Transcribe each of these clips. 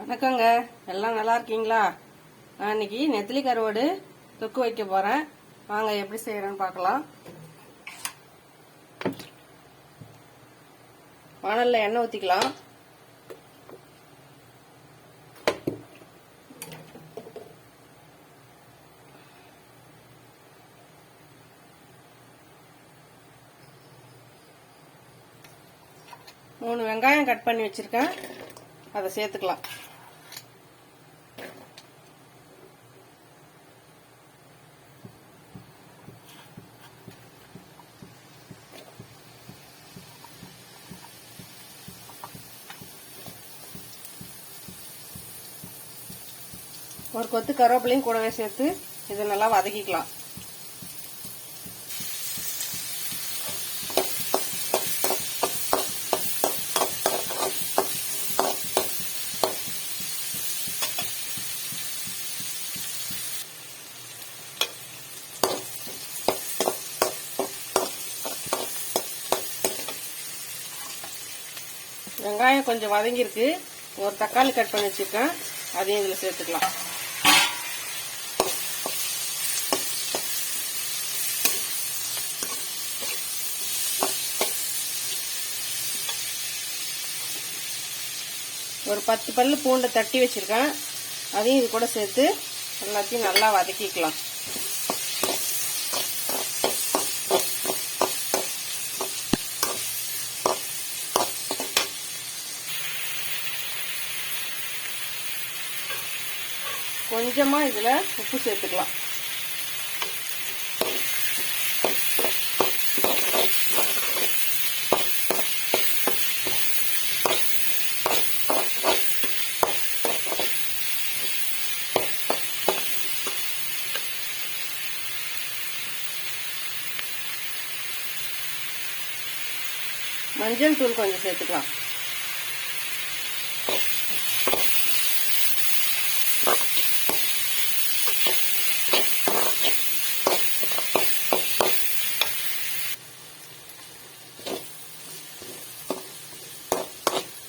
வணக்கங்க. எல்லாம் நல்லா இருக்கீங்களா? நான் இன்னைக்கு நெத்திலி கருவாடு தொக்கு வைக்க போறேன். வாங்க எப்படி செய்யறேன்னு பார்க்கலாம். வானல்ல எண்ணெய் ஊத்திக்கலாம். மூணு வெங்காயம் கட் பண்ணி வச்சிருக்கேன். அதை சேர்த்துக்கலாம். ஒரு கொத்து கருவேப்பிலையும் கூடவே சேர்த்து இதை நல்லா வதக்கிக்கலாம். வெங்காயம் கொஞ்சம் வதங்கியிருக்கு. ஒரு தக்காளி கட் பண்ணி வச்சுருக்கேன். அதையும் இதில் சேர்த்துக்கலாம். ஒரு பத்து பல் பூண்டை தட்டி வச்சிருக்கேன். அதையும் இது கூட சேர்த்து எல்லாத்தையும் நல்லா வதக்கிக்கலாம். கொஞ்சமாக இதில் உப்பு சேர்த்துக்கலாம். மஞ்சள் தூள் கொஞ்சம் சேர்த்துக்கலாம்.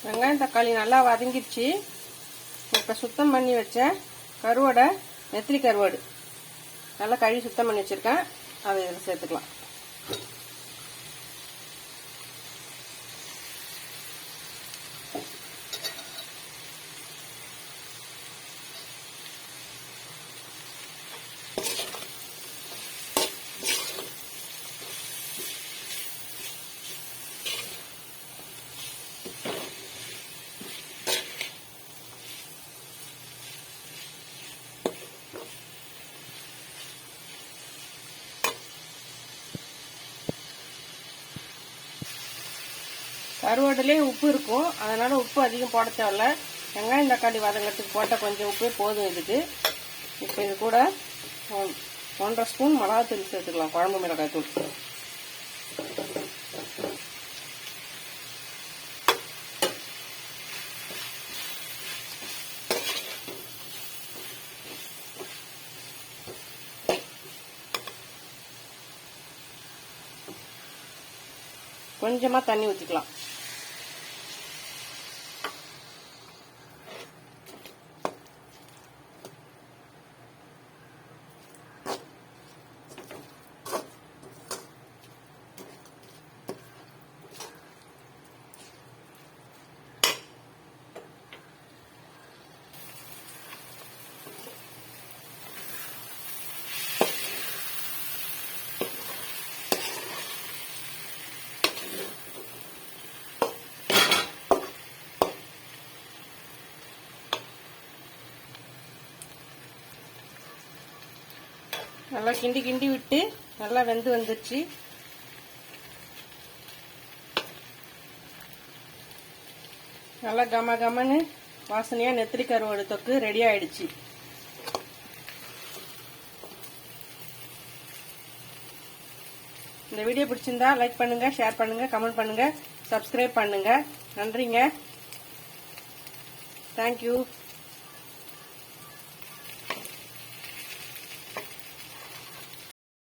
வெங்காயம் தக்காளி நல்லா வதங்கிடுச்சு. இப்போ சுத்தம் பண்ணி வச்ச கருவாடை நெத்திரி கருவாடு. நல்லா கழுவி சுத்தம் பண்ணி வச்சிருக்கேன். அதை இதில் சேர்த்துக்கலாம். கருவாடுலேயே உப்பு இருக்கும். அதனால் உப்பு அதிகம் போட தேவையில்ல. வெங்காயம் தக்காளி வதங்கிறதுக்கு போட்டால் கொஞ்சம் உப்பே போதும் இதுக்கு. இப்போ இது கூட ஒன்றரை ஸ்பூன் மிளகாத்தூள் சேர்த்துக்கலாம். குழம்பு மிளகாய் தூள் கொஞ்சமாக தண்ணி ஊற்றிக்கலாம் நல்லா கிண்டி கிண்டி விட்டு நல்லா வெந்து வந்துருச்சு. நல்லா கம கமன்னு வாசனையா நெத்திரி கருவோட தொக்கு ரெடி ஆயிடுச்சு. இந்த வீடியோ பிடிச்சிருந்தா லைக் பண்ணுங்க ஷேர் பண்ணுங்க கமெண்ட் பண்ணுங்க சப்ஸ்கிரைப் பண்ணுங்க. நன்றிங்க. தேங்க்யூ